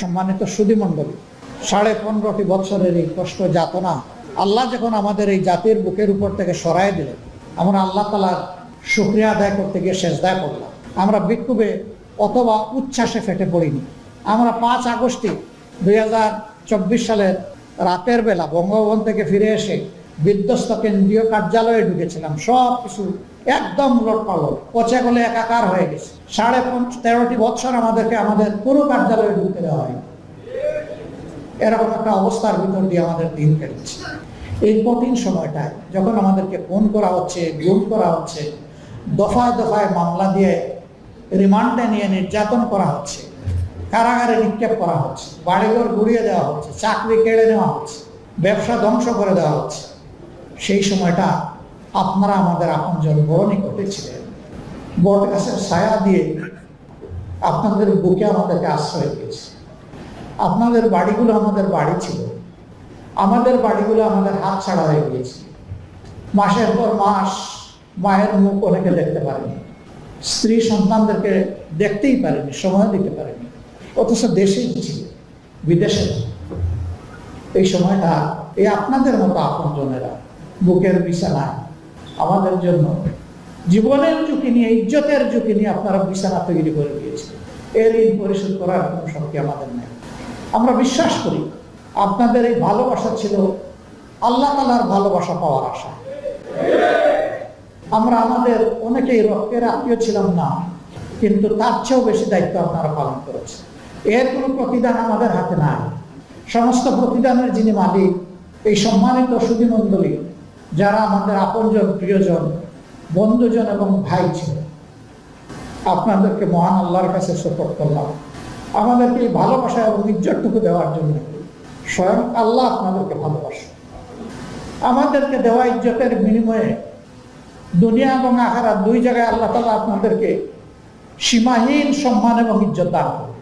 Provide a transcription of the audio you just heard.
সম্মানিত সুদীমণ্ডলী সাড়ে পনেরোটি বছরের এই কষ্ট যাতনা আল্লাহ যখন আমাদের এই জাতির বুকের উপর থেকে সরাই দিলেন আমরা আল্লাহ তালার শুক্রিয়া আদায় করতে গিয়ে শেষদায় করলাম আমরা বিক্ষোভে অথবা উচ্ছ্বাসে ফেটে পড়িনি। আমরা পাঁচ আগস্টে দুই হাজার চব্বিশ সালের রাতের বেলা বঙ্গভবন থেকে ফিরে এসে বিধ্বস্ত কেন্দ্রীয় কার্যালয়ে ঢুকেছিলাম। সব কিছু একদম পালট পচে গলে একাকার হয়ে গেছে। সাড়ে পঞ্চ- তেরোটি বছর আমাদেরকে আমাদের পুরো কার্যালয়ে ঢুকতে দেওয়া হয়নি। এরকম একটা অবস্থার ভিতর দিয়ে আমাদের দিন কেটেছে। এই কঠিন সময়টায় যখন আমাদেরকে ফোন করা হচ্ছে গুম করা হচ্ছে, দফায় দফায় মামলা দিয়ে রিমান্ডে নিয়ে নির্যাতন করা হচ্ছে, কারাগারে নিক্ষেপ করা হচ্ছে, বাড়িঘর ঘুরিয়ে দেওয়া হচ্ছে, চাকরি কেড়ে নেওয়া হচ্ছে, ব্যবসা ধ্বংস করে দেওয়া হচ্ছে, সেই সময়টা আপনারা আমাদের আপনজন বড় নিকটে ছিলেন। বট গাছের ছায়া দিয়ে আপনাদের বুকে আমাদেরকে আশ্রয় দিয়েছে। আপনাদের বাড়িগুলো আমাদের বাড়ি ছিল। আমাদের বাড়িগুলো আমাদের হাত ছাড়া হয়ে গিয়েছে। মাসের পর মাস মায়ের মুখ অনেকে দেখতে পারেনি। স্ত্রী সন্তানদেরকে দেখতেই পারেনি, সময় দিতে পারেনি। অথচ দেশেই ছিল, বিদেশে এই সময়টা এই আপনাদের মতো আপনজনেরা বুকের বিছানায় আমাদের জন্য জীবনের ঝুঁকি নিয়ে, ইজ্জতের ঝুঁকি নিয়ে আপনারা বিছানা তৈরি করে দিয়েছিলেন এর ঋণ পরিশোধ করার কোনো শক্তি আমাদের নেই? আমরা বিশ্বাস করি আপনাদের এই ভালোবাসা ছিল আল্লাহ তালার ভালোবাসা পাওয়ার আশা। আমরা আমাদের অনেকেই রক্তের আত্মীয় ছিলাম না, কিন্তু তার চেয়েও বেশি দায়িত্ব আপনারা পালন করেছেন। এর কোনো প্রতিদান আমাদের হাতে নাই। সমস্ত প্রতিদানের যিনি মালিক, এই সম্মানিত সুধীমণ্ডলী যারা আমাদের আপনজন, প্রিয়জন, বন্ধুজন এবং ভাই ছিল, আপনাদেরকে মহান আল্লাহর কাছে সপোর্ট করলাম। আমাদেরকে এই ভালোবাসা এবং ইজ্জতটুকু দেওয়ার জন্য স্বয়ং আল্লাহ আপনাদেরকে ভালোবাসে। আমাদেরকে দেওয়া ইজ্জতের বিনিময়ে দুনিয়া এবং আখারা দুই জায়গায় আল্লাহ তালা আপনাদেরকে সীমাহীন সম্মান এবং ইজ্জত দান করবেন